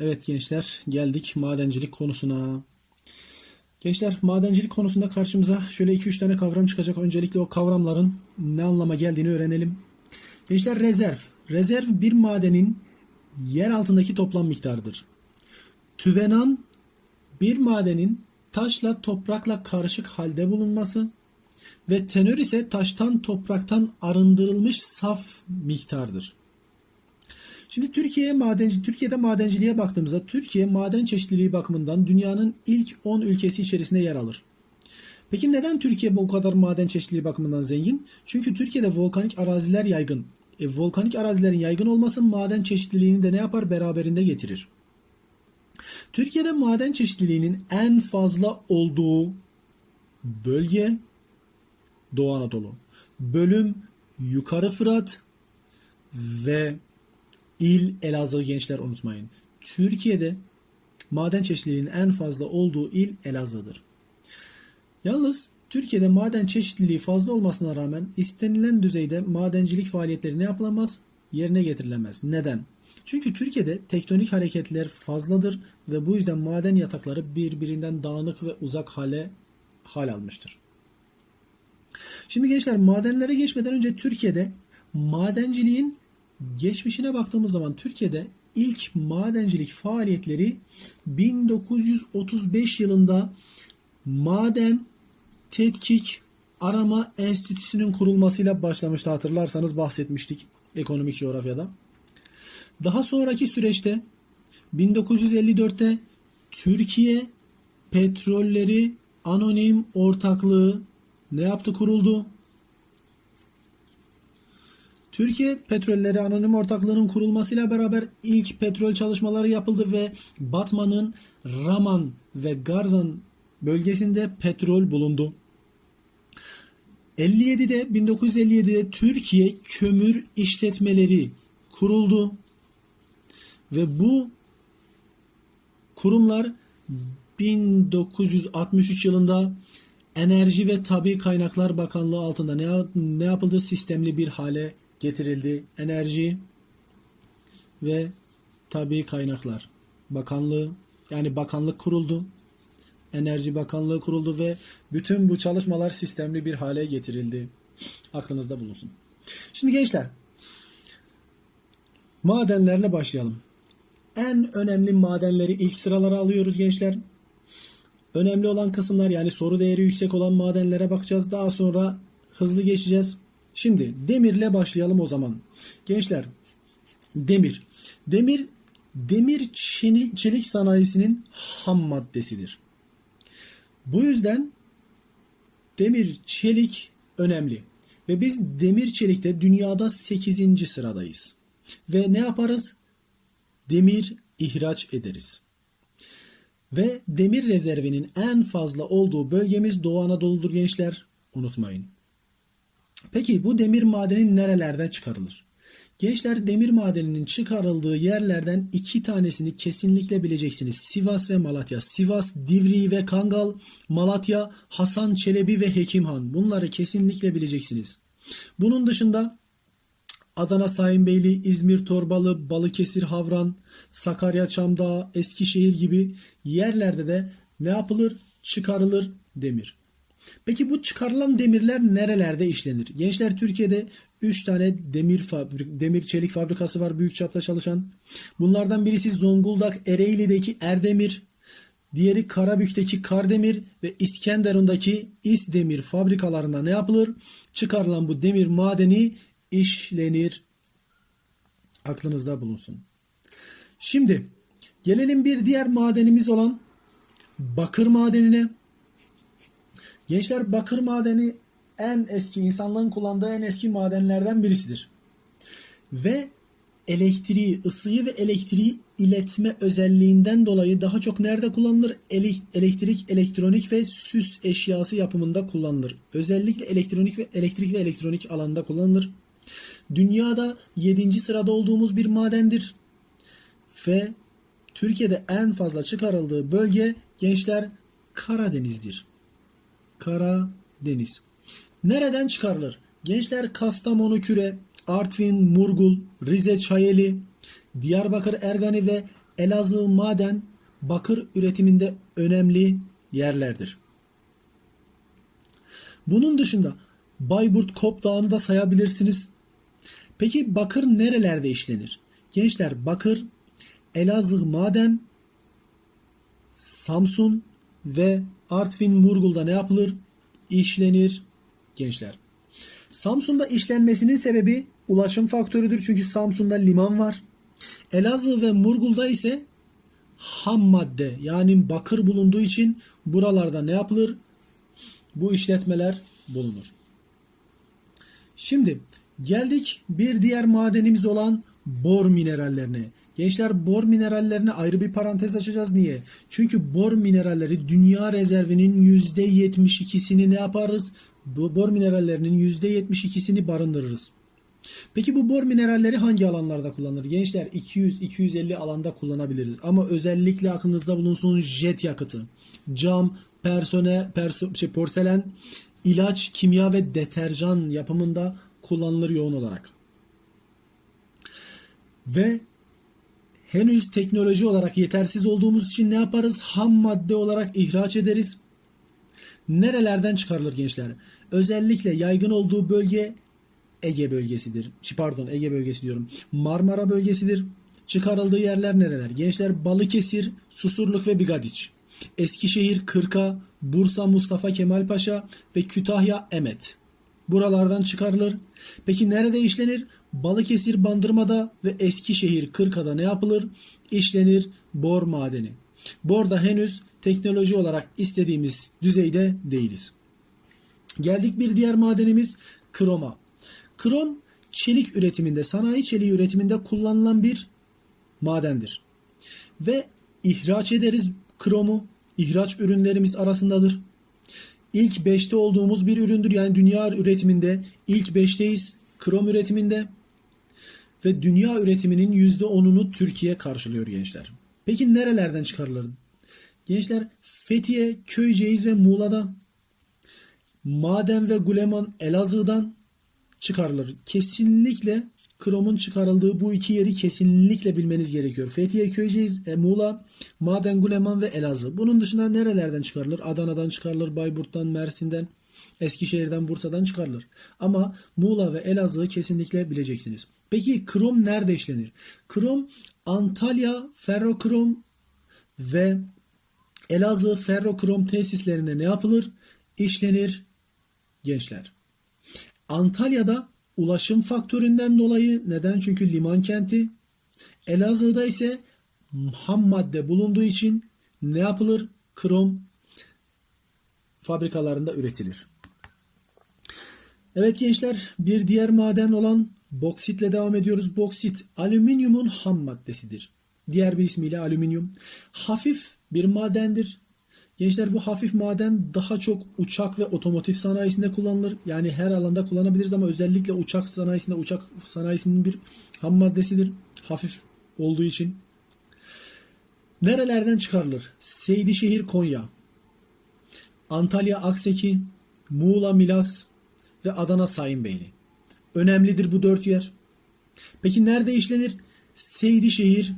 Evet gençler geldik madencilik konusuna. Gençler madencilik konusunda karşımıza şöyle 2-3 tane kavram çıkacak. Öncelikle o kavramların ne anlama geldiğini öğrenelim. Gençler rezerv. Rezerv bir madenin yer altındaki toplam miktarıdır. Tüvenan bir madenin taşla toprakla karışık halde bulunması ve tenör ise taştan topraktan arındırılmış saf miktardır. Şimdi Türkiye madenci Türkiye'de madenciliğe baktığımızda Türkiye maden çeşitliliği bakımından dünyanın ilk 10 ülkesi içerisinde yer alır. Peki neden Türkiye bu kadar maden çeşitliliği bakımından zengin? Çünkü Türkiye'de volkanik araziler yaygın. E, volkanik arazilerin yaygın olması maden çeşitliliğini de ne yapar? Beraberinde getirir. Türkiye'de maden çeşitliliğinin en fazla olduğu bölge Doğu Anadolu. Bölüm Yukarı Fırat ve İl Elazığ gençler unutmayın. Türkiye'de maden çeşitliliğinin en fazla olduğu il Elazığ'dır. Yalnız Türkiye'de maden çeşitliliği fazla olmasına rağmen istenilen düzeyde madencilik faaliyetleri ne yapılamaz? Yerine getirilemez. Neden? Çünkü Türkiye'de tektonik hareketler fazladır ve bu yüzden maden yatakları birbirinden dağınık ve uzak hale hal almıştır. Şimdi gençler madenlere geçmeden önce Türkiye'de madenciliğin geçmişine baktığımız zaman Türkiye'de ilk madencilik faaliyetleri 1935 yılında Maden Tetkik Arama Enstitüsü'nün kurulmasıyla başlamıştı hatırlarsanız bahsetmiştik ekonomik coğrafyada. Daha sonraki süreçte 1954'te Türkiye Petrolleri Anonim Ortaklığı ne yaptı kuruldu? Türkiye Petrolleri Anonim Ortaklığı'nın kurulmasıyla beraber ilk petrol çalışmaları yapıldı ve Batman'ın Raman ve Garzan bölgesinde petrol bulundu. 57'de 1957'de Türkiye Kömür İşletmeleri kuruldu. Ve bu kurumlar 1963 yılında Enerji ve Tabi Kaynaklar Bakanlığı altında ne, ne yapıldı? Sistemli bir hale getirildi. Enerji ve Tabi Kaynaklar Bakanlığı yani bakanlık kuruldu. Enerji Bakanlığı kuruldu ve bütün bu çalışmalar sistemli bir hale getirildi. Aklınızda bulunsun. Şimdi gençler madenlerle başlayalım. En önemli madenleri ilk sıralara alıyoruz gençler. Önemli olan kısımlar yani soru değeri yüksek olan madenlere bakacağız. Daha sonra hızlı geçeceğiz. Şimdi demirle başlayalım o zaman. Gençler demir. Demir demir çelik sanayisinin ham maddesidir. Bu yüzden demir çelik önemli. Ve biz demir çelikte dünyada 8. sıradayız. Ve ne yaparız? Demir ihraç ederiz. Ve demir rezervinin en fazla olduğu bölgemiz Doğu Anadolu'dur gençler. Unutmayın. Peki bu demir madeni nerelerden çıkarılır? Gençler demir madeninin çıkarıldığı yerlerden iki tanesini kesinlikle bileceksiniz. Sivas ve Malatya. Sivas, Divriği ve Kangal. Malatya, Hasan Çelebi ve Hekimhan. Bunları kesinlikle bileceksiniz. Bunun dışında Adana Sayınbeyli, İzmir Torbalı, Balıkesir Havran, Sakarya Çamdağ, Eskişehir gibi yerlerde de ne yapılır? Çıkarılır demir. Peki bu çıkarılan demirler nerelerde işlenir? Gençler Türkiye'de 3 tane demir fabrik, demir çelik fabrikası var büyük çapta çalışan. Bunlardan birisi Zonguldak Ereğli'deki Erdemir, diğeri Karabük'teki Kardemir ve İskenderun'daki İsdemir fabrikalarında ne yapılır? Çıkarılan bu demir madeni işlenir. Aklınızda bulunsun. Şimdi gelelim bir diğer madenimiz olan bakır madenine. Gençler bakır madeni en eski insanlığın kullandığı en eski madenlerden birisidir. Ve elektriği, ısıyı ve elektriği iletme özelliğinden dolayı daha çok nerede kullanılır? Elektrik, elektronik ve süs eşyası yapımında kullanılır. Özellikle elektronik ve elektrik ve elektronik alanda kullanılır. Dünyada 7. sırada olduğumuz bir madendir. Ve Türkiye'de en fazla çıkarıldığı bölge gençler Karadeniz'dir. Karadeniz. Nereden çıkarılır? Gençler Kastamonu Küre, Artvin, Murgul, Rize Çayeli, Diyarbakır Ergani ve Elazığ maden bakır üretiminde önemli yerlerdir. Bunun dışında Bayburt Kop Dağı'nı da sayabilirsiniz. Peki bakır nerelerde işlenir? Gençler bakır Elazığ maden, Samsun ve Artvin Murgul'da ne yapılır? İşlenir gençler. Samsun'da işlenmesinin sebebi ulaşım faktörüdür. Çünkü Samsun'da liman var. Elazığ ve Murgul'da ise ham madde yani bakır bulunduğu için buralarda ne yapılır? Bu işletmeler bulunur. Şimdi geldik bir diğer madenimiz olan bor minerallerine. Gençler bor minerallerine ayrı bir parantez açacağız. Niye? Çünkü bor mineralleri dünya rezervinin %72'sini ne yaparız? Bor minerallerinin %72'sini barındırırız. Peki bu bor mineralleri hangi alanlarda kullanılır? Gençler 200-250 alanda kullanabiliriz. Ama özellikle aklınızda bulunsun jet yakıtı, cam, persone, perso, şey, porselen, ilaç, kimya ve deterjan yapımında kullanılır yoğun olarak. Ve henüz teknoloji olarak yetersiz olduğumuz için ne yaparız? Ham madde olarak ihraç ederiz. Nerelerden çıkarılır gençler? Özellikle yaygın olduğu bölge Ege bölgesidir. Pardon Ege bölgesi diyorum. Marmara bölgesidir. Çıkarıldığı yerler nereler? Gençler Balıkesir, Susurluk ve Bigadiç. Eskişehir, Kırka, Bursa, Mustafa Kemal Paşa ve Kütahya, Emet. Buralardan çıkarılır. Peki nerede işlenir? Balıkesir, Bandırma'da ve Eskişehir, Kırka'da ne yapılır? İşlenir bor madeni. Borda henüz teknoloji olarak istediğimiz düzeyde değiliz. Geldik bir diğer madenimiz kroma. Krom çelik üretiminde, sanayi çeliği üretiminde kullanılan bir madendir. Ve ihraç ederiz kromu. İhraç ürünlerimiz arasındadır. İlk 5'te olduğumuz bir üründür. Yani dünya üretiminde ilk 5'teyiz krom üretiminde. Ve dünya üretiminin %10'unu Türkiye karşılıyor gençler. Peki nerelerden çıkarılır? Gençler Fethiye, Köyceğiz ve Muğla'dan. Maden ve Guleman Elazığ'dan çıkarılır. Kesinlikle kromun çıkarıldığı bu iki yeri kesinlikle bilmeniz gerekiyor. Fethiye, Köyceğiz, e, Muğla, Maden, Guleman ve Elazığ. Bunun dışında nerelerden çıkarılır? Adana'dan çıkarılır, Bayburt'tan, Mersin'den, Eskişehir'den, Bursa'dan çıkarılır. Ama Muğla ve Elazığ'ı kesinlikle bileceksiniz. Peki krom nerede işlenir? Krom Antalya ferrokrom ve Elazığ ferrokrom tesislerinde ne yapılır? İşlenir gençler. Antalya'da ulaşım faktöründen dolayı neden? Çünkü liman kenti. Elazığ'da ise ham madde bulunduğu için ne yapılır? Krom fabrikalarında üretilir. Evet gençler bir diğer maden olan boksitle devam ediyoruz. Boksit alüminyumun ham maddesidir. Diğer bir ismiyle alüminyum. Hafif bir madendir. Gençler bu hafif maden daha çok uçak ve otomotiv sanayisinde kullanılır. Yani her alanda kullanabiliriz ama özellikle uçak sanayisinde uçak sanayisinin bir ham maddesidir. Hafif olduğu için. Nerelerden çıkarılır? Seydişehir Konya, Antalya Akseki, Muğla Milas ve Adana Sayınbeyli. Önemlidir bu dört yer. Peki nerede işlenir? Seydişehir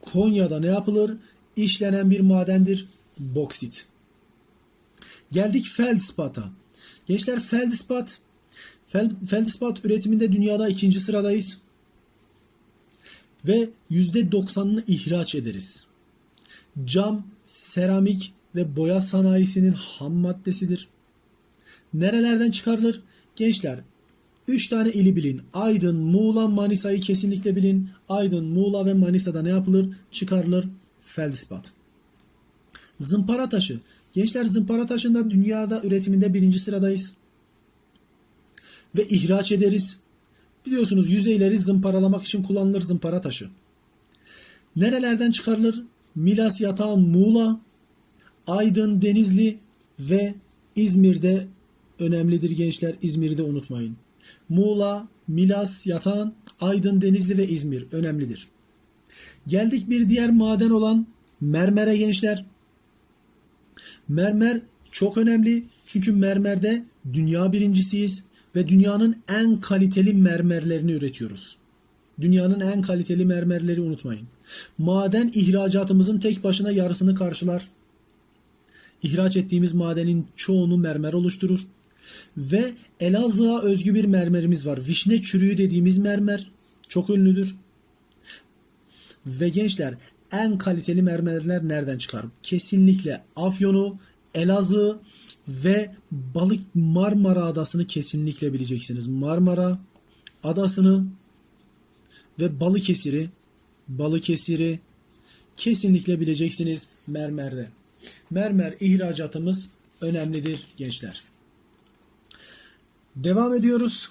Konya'da ne yapılır? İşlenen bir madendir boksit. Geldik feldspat'a. Gençler feldspat fel, feldspat üretiminde dünyada ikinci sıradayız. Ve %90'ını ihraç ederiz. Cam, seramik ve boya sanayisinin ham maddesidir. Nerelerden çıkarılır? Gençler 3 tane ili bilin. Aydın, Muğla, Manisa'yı kesinlikle bilin. Aydın, Muğla ve Manisa'da ne yapılır? Çıkarılır feldspat. Zımpara taşı. Gençler zımpara taşında dünyada üretiminde birinci sıradayız. Ve ihraç ederiz. Biliyorsunuz yüzeyleri zımparalamak için kullanılır zımpara taşı. Nerelerden çıkarılır? Milas yatağın Muğla, Aydın, Denizli ve İzmir'de önemlidir gençler. İzmir'i de unutmayın. Muğla, Milas, Yatağan, Aydın, Denizli ve İzmir önemlidir. Geldik bir diğer maden olan mermere gençler. Mermer çok önemli çünkü mermerde dünya birincisiyiz ve dünyanın en kaliteli mermerlerini üretiyoruz. Dünyanın en kaliteli mermerleri unutmayın. Maden ihracatımızın tek başına yarısını karşılar. İhraç ettiğimiz madenin çoğunu mermer oluşturur. Ve Elazığ'a özgü bir mermerimiz var. Vişne çürüğü dediğimiz mermer. Çok ünlüdür. Ve gençler en kaliteli mermerler nereden çıkar? Kesinlikle Afyon'u, Elazığ ve Balık Marmara Adası'nı kesinlikle bileceksiniz. Marmara Adası'nı ve Balıkesir'i Balıkesir'i kesinlikle bileceksiniz mermerde. Mermer ihracatımız önemlidir gençler. Devam ediyoruz.